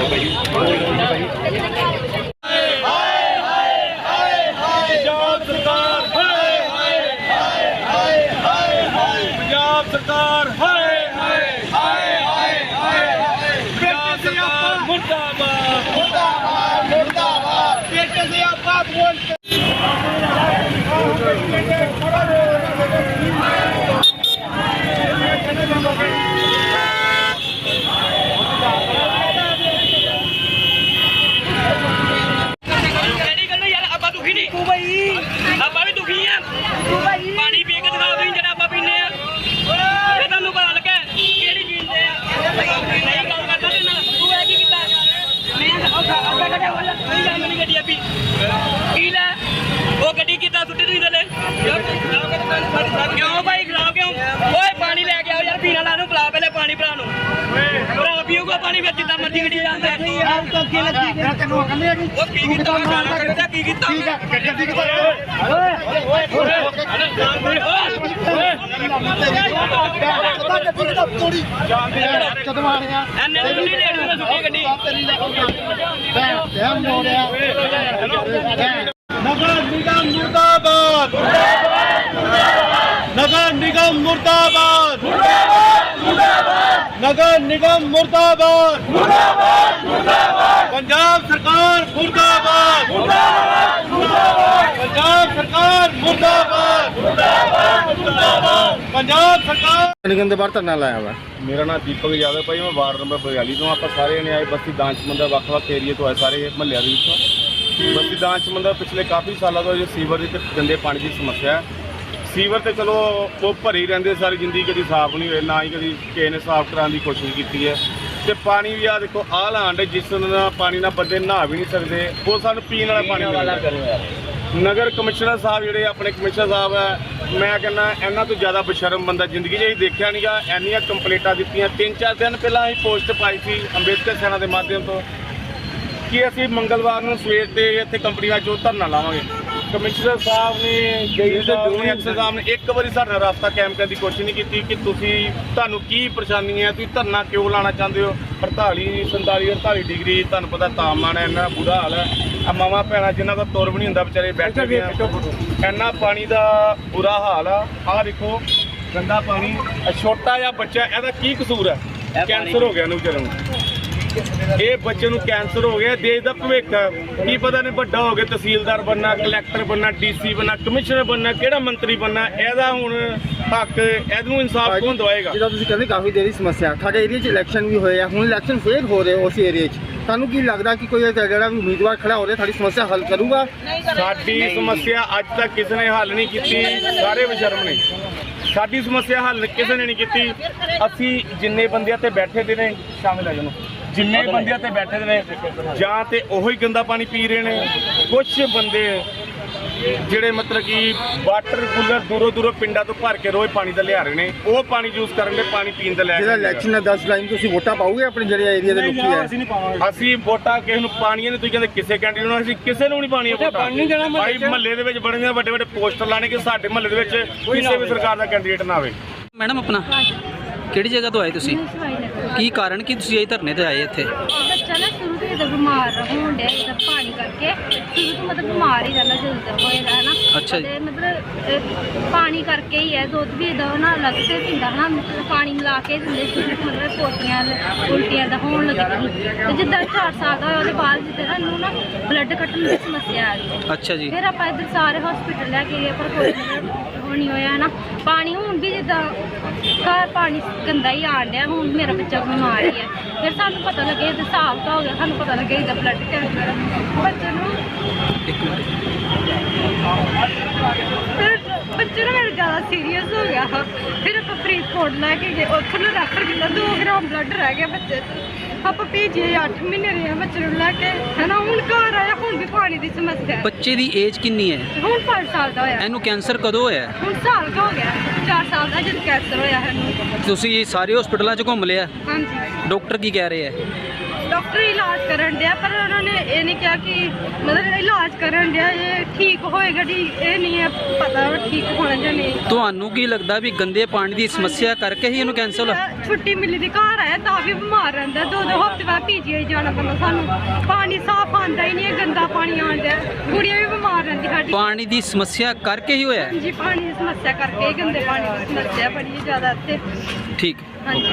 भाई भाई ਕਿਉਂ ਭਾਈ ਖਰਾਬ ਕਿਉਂ? ਓਏ ਪਾਣੀ ਲੈ ਕੇ ਆਓ ਯਾਰ ਪੀਣਾ ਲਾ ਨੂੰ ਪਿਲਾ ਪਹਿਲੇ ਪਾਣੀ ਭਰਾ ਨੂੰ। ਭਰਾ ਪੀਊਗਾ ਪਾਣੀ ਵਿੱਚ ਜਿੱਦਾਂ ਮਰਜ਼ੀ ਗੱਡੀ ਜਾਂਦਾ ਉਹ ਕੀ ਕੀਤਾ ਗਾਲਾਂ ਕੱਢਦਾ ਕੀ ਕੀਤਾ? ਠੀਕ ਹੈ ਗੱਡੀ ਕਿੱਥੇ ਐਨੇ ਨੂੰ ਨਹੀਂ ਲੈਣੀ ਮੈਂ ਸੁੱਟੀ ਗੱਡੀ ਨਗਰ ਨਿਗਮ ਮੁਰਦਾਬਾਦ। ਨਿਗਮ ਮੁਰਦਾਬਾਦ। ਨਗਰ ਨਿਗਮ ਮੁਰਦਾਬਾਦ। ਪੰਜਾਬ ਸਰਕਾਰ ਮੁਰਦਾਬਾਦ। ਪੰਜਾਬ ਸਰਕਾਰ ਮੁਰਦਾਬਾਦ। ਪੰਜਾਬ ਸਰਕਾਰ ਨਿਗਮ ਦੇ ਬਾਹਰ ਧਰਨਾ ਲਾਇਆ ਵਾ। ਮੇਰਾ ਨਾਮ ਦੀਪਕ ਯਾਦਵ ਭਾਈ ਮੈਂ ਵਾਰਡ ਨੰਬਰ 42 ਤੋਂ। ਆਪਾਂ ਸਾਰੇ ਜਣੇ ਆਏ ਬਸਤੀ ਦਾਨਚਮੰਦਾ ਵੱਖ-ਵੱਖ ਏਰੀਏ ਤੋਂ ਆਏ ਸਾਰੇ ਮਹੱਲਿਆਂ ਦੇ ਵਿੱਚੋਂ। ਬਸਤੀ ਦਾਨਚਮੰਦਾ ਪਿਛਲੇ ਕਾਫੀ ਸਾਲਾਂ ਤੋਂ ਜੋ ਸੀਵਰ ਦੀ ਤੇ ਗੰਦੇ ਪਾਣੀ ਦੀ ਸਮੱਸਿਆ ਹੈ। ਸੀਵਰ ਤੇ ਚਲੋ ਉਹ ਭਰੀ ਰਹਿੰਦੇ ਸਾਰੀ ਜ਼ਿੰਦਗੀ ਕਦੀ ਸਾਫ਼ ਨਹੀਂ ਹੋਏ ਨਾ ਹੀ ਕਦੀ ਕਿਸੇ ਨੇ ਸਾਫ਼ ਕਰਾਉਣ ਦੀ ਕੋਸ਼ਿਸ਼ ਕੀਤੀ ਹੈ। ਤੇ ਪਾਣੀ ਵੀ ਆ ਦੇਖੋ ਆਹ ਲਾਂਡੇ ਜਿਸ ਨਾਲ ਪਾਣੀ ਨਾਲ ਬੰਦੇ ਨਹਾ ਵੀ ਨਹੀਂ ਸਕਦੇ ਉਹ ਸਾਨੂੰ ਪੀਣ ਵਾਲਾ ਪਾਣੀ ਮਿਲਦਾ। ਨਗਰ ਕਮਿਸ਼ਨਰ ਸਾਹਿਬ ਜਿਹੜੇ ਆਪਣੇ ਕਮਿਸ਼ਨਰ ਸਾਹਿਬ ਹੈ ਮੈਂ ਕਹਿੰਦਾ ਇਹਨਾਂ ਤੋਂ ਜ਼ਿਆਦਾ ਬਸ਼ਰਮ ਬੰਦਾ ਜ਼ਿੰਦਗੀ 'ਚ ਹੀ ਦੇਖਿਆ ਨਹੀਂਗਾ ਇੰਨੀਆਂ ਕੰਪਲੇਂਟਾਂ ਦਿੱਤੀਆਂ ਤਿੰਨ ਚਾਰ ਦਿਨ ਪਹਿਲਾਂ ਅਸੀਂ ਪੋਸਟ ਪਾਈ ਸੀ ਅੰਬੇਦਕਰ ਸੈਨਾ ਦੇ ਮਾਧਿਅਮ ਤੋਂ ਕਿ ਅਸੀਂ ਮੰਗਲਵਾਰ ਨੂੰ ਸਵੇਰ ਤੇ ਇੱਥੇ ਕੰਪਨੀ ਵਿੱਚ ਉਹ ਧਰਨਾ ਲਾਵਾਂਗੇ। ਕਮਿਸ਼ਨਰ ਸਾਹਿਬ ਨੇ ਜਈ ਸਾਹਿਬ ਨੇ ਅਕਸਰ ਸਾਹਿਬ ਨੇ ਇੱਕ ਵਾਰੀ ਸਾਡਾ ਰਸਤਾ ਕਾਇਮ ਕਰਨ ਦੀ ਕੋਸ਼ਿਸ਼ ਨਹੀਂ ਕੀਤੀ ਕਿ ਤੁਸੀਂ ਤੁਹਾਨੂੰ ਕੀ ਪਰੇਸ਼ਾਨੀ ਹੈ ਤੁਸੀਂ ਧਰਨਾ ਕਿਉਂ ਲਾਣਾ ਚਾਹੁੰਦੇ ਹੋ? 48 47 48 ਡਿਗਰੀ ਤੁਹਾਨੂੰ ਪਤਾ ਤਾਪਮਾਨ ਹੈ ਇੰਨਾ ਬੁਰਾ ਹਾਲ ਹੈ। ਆ ਮਾਵਾਂ ਭੈਣਾਂ ਜਿਨ੍ਹਾਂ ਦਾ ਤੁਰ ਵੀ ਨਹੀਂ ਹੁੰਦਾ ਵਿਚਾਰੇ ਬੈਠੇ ਵੀ ਆ। ਇੰਨਾ ਪਾਣੀ ਦਾ ਬੁਰਾ ਹਾਲ ਆ। ਆਹ ਦੇਖੋ ਗੰਦਾ ਪਾਣੀ ਛੋਟਾ ਜਿਹਾ ਬੱਚਾ ਇਹਦਾ ਕੀ ਕਸੂਰ ਹੈ? ਕੈਂਸਰ ਹੋ ਗਿਆ ਇਹਨੂੰ ਵਿਚਾਰੇ ਨੂੰ। ਇਹ ਬੱਚੇ ਨੂੰ ਕੈਂਸਰ ਹੋ ਗਿਆ ਦੇਸ਼ ਦਾ ਭਵਿੱਖ। ਕੀ ਪਤਾ ਨੇ ਵੱਡਾ ਹੋ ਕੇ ਤਹਿਸੀਲਦਾਰ ਬਣਨਾ ਕਲੈਕਟਰ ਬਣਨਾ ਡੀਸੀ ਬਣਨਾ ਕਮਿਸ਼ਨਰ ਬਣਨਾ ਕਿਹੜਾ ਮੰਤਰੀ ਬਣਨਾ ਇਹਦਾ ਹੁਣ ਹੱਕ ਇਹਨੂੰ ਇਨਸਾਫ ਕੌਣ ਦਵਾਏਗਾ? ਜਿਹਦਾ ਤੁਸੀਂ ਕਹਿੰਦੇ ਕਾਫੀ ਦੇਰੀ ਸਮੱਸਿਆ ਸਾਡੇ ਏਰੀਆ 'ਚ ਇਲੈਕਸ਼ਨ ਵੀ ਹੋਏ ਆ ਹੁਣ ਇਲੈਕਸ਼ਨ ਫੇਰ ਹੋ ਰਹੇ ਉਸ ਏਰੀਆ 'ਚ। ਤੁਹਾਨੂੰ ਕੀ ਲੱਗਦਾ ਕਿ ਕੋਈ ਜਿਹੜਾ ਵੀ ਉਮੀਦਵਾਰ ਖੜਾ ਹੋ ਰਿਹਾ ਤੁਹਾਡੀ ਸਮੱਸਿਆ ਹੱਲ ਕਰੂਗਾ? ਸਾਡੀ ਸਮੱਸਿਆ ਅੱਜ ਤੱਕ ਕਿਸੇ ਨੇ ਹੱਲ ਨਹੀਂ ਕੀਤੀ ਸਾਰੇ ਬਸ਼ਰਮ ਨੇ। ਸਾਡੀ ਸਮੱਸਿਆ ਹੱਲ ਕਿਸੇ ਨੇ ਨਹੀਂ ਕੀਤੀ। ਅਸੀਂ ਜਿੰਨੇ ਬੰਦਿਆਂ ਤੇ ਬੈਠੇ ਦੇ ਨੇ ਸ਼ਾਮਿਲ ਆ ਜਾਣੋ ਜਿੰਨੇ ਬੰਦਿਆਂ ਤੇ ਬੈਠੇ ਦੇ ਨੇ ਜਾਂ ਤੇ ਉਹੀ ਗੰਦਾ ਪਾਣੀ ਪੀ ਰਹੇ ਨੇ। ਕੁਝ ਬੰਦੇ ਜਿਹੜੇ ਮਤਲਬ ਕਿ ਵਾਟਰ ਕੂਲਰ ਦੂਰੋਂ ਦੂਰੋਂ ਪਿੰਡਾਂ ਤੋਂ ਭਰ ਕੇ ਰੋਜ਼ ਪਾਣੀ ਦਾ ਲਿਆ ਰਹੇ ਨੇ ਉਹ ਪਾਣੀ ਯੂਜ਼ ਕਰਨ ਦੇ ਪਾਣੀ ਪੀਣ ਦਾ ਲੈ ਜਿਹੜਾ ਇਲੈਕਸ਼ਨ ਹੈ 10 ਜੁਲਾਈ ਨੂੰ ਤੁਸੀਂ ਵੋਟਾਂ ਪਾਓਗੇ ਆਪਣੇ ਜਿਹੜੇ ਏਰੀਆ ਦੇ ਲੋਕੀ ਹੈ? ਅਸੀਂ ਵੋਟਾਂ ਕਿਸੇ ਨੂੰ ਪਾਣੀਆਂ ਨੇ ਤੁਸੀਂ ਕਹਿੰਦੇ ਕਿਸੇ ਕੈਂਡੀਡੇਟ ਨੂੰ ਅਸੀਂ ਕਿਸੇ ਨੂੰ ਨਹੀਂ ਪਾਣੀਆਂ ਵੋਟਾਂ। ਭਾਈ ਮਹੱਲੇ ਦੇ ਵਿੱਚ ਬੜੇ ਵੱਡੇ ਵੱਡੇ ਪੋਸਟਰ ਲਾਣੇ ਕਿ ਸਾਡੇ ਮਹੱਲੇ ਦੇ ਵਿੱਚ ਕਿਸੇ ਵੀ ਸਰਕਾਰ ਦਾ ਕੈਂਡੀਡੇਟ ਨਾ ਆਵੇ। ਮੈਡਮ ਆਪਣਾ ਕਿਹੜੀ ਜਗ੍ਹਾ ਤੋਂ ਆਏ ਤੁਸੀਂ? ਕੀ ਕਾਰਨ ਕੀ ਤੁਸੀਂ ਇਹ ਧਰਨੇ ਤੇ ਆਏ ਇੱਥੇ? ਬੱਚਾ ਨਾ ਸ਼ੁਰੂ ਤੋਂ ਜਦੋਂ ਬਿਮਾਰ ਹੋਣ ਡਿਆ ਇਹਦਾ ਪਾਣੀ ਕਰਕੇ। ਸ਼ੁਰੂ ਤੋਂ ਮਤਲਬ ਬਿਮਾਰ ਹੀ ਰਹਿੰਦਾ ਜਦੋਂ ਹੋਏਗਾ ਹੈ ਨਾ ਅੱਛਾ ਜੀ। ਤੇ ਮਤਲਬ ਇਹ ਪਾਣੀ ਕਰਕੇ ਹੀ ਹੈ ਦੁੱਧ ਵੀ ਇਹਦਾ ਨਾ ਅਲੱਗ ਸੇ ਪੀਂਦਾ ਨਾ ਮਤਲਬ ਪਾਣੀ ਮਿਲਾ ਕੇ ਦਿੰਦੇ ਸ਼ੁਰੂ ਤੋਂ ਮਤਲਬ ਪੋਟੀਆਂ ਉਲਟੀਆਂ ਦਾ ਹੋਣ ਲੱਗੀ। ਸੀ ਤੇ ਜਿੱਦਾਂ 4 ਸਾਲ ਦਾ ਹੋਇਆ ਉਹਦੇ ਬਾਅਦ ਜਿੱਦਾਂ ਨਾ ਇਹਨੂੰ ਨਾ ਬਲੱਡ ਕੱਟਣ ਦੀ ਸਮੱਸਿਆ ਆ ਗਈ। ਅੱਛਾ ਜੀ। ਫਿਰ ਆਪਾਂ ਇੱਧਰ ਸਾਰੇ ਹਸਪੀਟਲ ਲੈ ਕੇ ਗਏ ਪਰ ਕੋਈ ਮਤਲਬ ਉਹ ਨਹੀਂ ਹੋਇਆ ਨਾ ਪਾਣੀ ਹੁਣ ਵੀ ਜਿੱਦਾਂ ਘਰ ਪਾਣੀ ਗੰਦਾ ਹੀ ਆਣ ਡਿਆ ਹੁਣ ਮੇਰਾ ਬੱਚਾ ਬਿਮਾਰ ਹੀ ਹੈ ਫਿਰ ਸਾਨੂੰ ਪਤਾ ਲੱਗੇ ਇਹਦਾ ਹਿਸਾਬ ਤਾਂ ਹੋ ਗਿਆ ਸਾਨੂੰ ਪਤਾ ਲੱਗਿਆ ਇਹਦਾ ਬਲੱਡ ਕੈਂਸਰ ਬੱਚੇ ਨੂੰ ਫਿਰ ਬੱਚੇ ਨੂੰ ਮੇਰਾ ਜ਼ਿਆਦਾ ਸੀਰੀਅਸ ਹੋ ਗਿਆ। ਫਿਰ ਆਪਾਂ ਫਰੀਦਕੋਟ ਲੈ ਕੇ ਗਏ। ਉੱਥੇ ਨੂੰ ਰੈਫਰ ਕੀਤਾ 2 ਗ੍ਰਾਮ ਬਲੱਡ ਰਹਿ ਗਿਆ ਬੱਚੇ 'ਚ ਆਪਾਂ ਭੇਜੀਏ 8 ਮਹੀਨੇ ਰਹੇ ਬੱਚੇ ਨੂੰ ਲੈ ਕੇ। ਹਨਾ ਹੁਣ ਘਰ ਆਇਆ ਹੁਣ ਵੀ ਪਾਣੀ ਦੀ ਸਮੱਸਿਆ ਹੈ। ਬੱਚੇ ਦੀ ਏਜ ਕਿੰਨੀ ਹੈ? ਹੁਣ 5 ਸਾਲ ਦਾ ਹੋਇਆ। ਇਹਨੂੰ ਕੈਂਸਰ ਕਦੋਂ ਹੋਇਆ? ਹੁਣ ਸਾਲ ਕੁ ਹੋ ਗਿਆ। 4 ਸਾਲ ਦਾ ਜਦ ਕੈਂਸਰ ਹੋਇਆ ਹੈ ਇਹਨੂੰ। ਤੁਸੀਂ ਸਾਰੇ ਹਸਪੀਟਲਾਂ 'ਚ ਘੁੰਮ ਲਿਆ? ਹਾਂਜੀ। ਡਾਕਟਰ ਕੀ ਕਹਿ ਰਹੇ ਹੈ? ਡਾਕਟਰ ਇਲਾਜ ਕਰਨ ਡਿਆ ਪਰ ਉਹਨਾਂ ਨੇ ਇਹ ਨਹੀਂ ਕਿਹਾ ਕਿ ਮਤਲਬ ਇਲਾਜ ਕਰਨ ਡਿਆ ਇਹ ਠੀਕ ਹੋਏਗਾ ਠੀਕ ਇਹ ਨਹੀਂ ਹੈ ਪਤਾ ਉਹ ਠੀਕ ਹੋਣਾ ਜਾਂ ਨਹੀਂ। ਤੁਹਾਨੂੰ ਕੀ ਲੱਗਦਾ ਵੀ ਗੰਦੇ ਪਾਣੀ ਦੀ ਸਮੱਸਿਆ ਕਰਕੇ ਹੀ ਇਹਨੂੰ ਕੈਂਸਰ ਹੋਇਆ? ਛੁੱਟੀ ਮਿਲੀ ਦੀ ਘਰ ਆਇਆ ਤਾਂ ਵੀ ਬਿਮਾਰ ਰਹਿੰਦਾ ਦੋ ਦੋ ਹਫ਼ਤੇ ਬਾਅਦ ਪੀਜੀਆਈ ਜਾਣਾ ਪੈਂਦਾ ਸਾਨੂੰ। ਪਾਣੀ ਸਾਫ਼ ਆਉਂਦਾ ਹੀ ਨਹੀਂ ਹੈ ਗੰਦਾ ਪਾਣੀ ਆਉਂਦਾ ਕੁੜੀਆਂ ਵੀ ਬਿਮਾਰ ਰਹਿੰਦੀ ਸਾਡੀ। ਪਾਣੀ ਦੀ ਸਮੱਸਿਆ ਕਰਕੇ ਹੀ ਹੋਇਆ? ਹੈ? ਹਾਂਜੀ ਪਾਣੀ ਦੀ ਸਮੱਸਿਆ ਕਰਕੇ ਹੀ ਗੰਦੇ ਪਾਣੀ ਦੀ ਸਮੱਸਿਆ ਬੜੀ ਜ਼ਿਆਦਾ ਇੱਥੇ। ਠੀਕ। ਹਾਂਜੀ।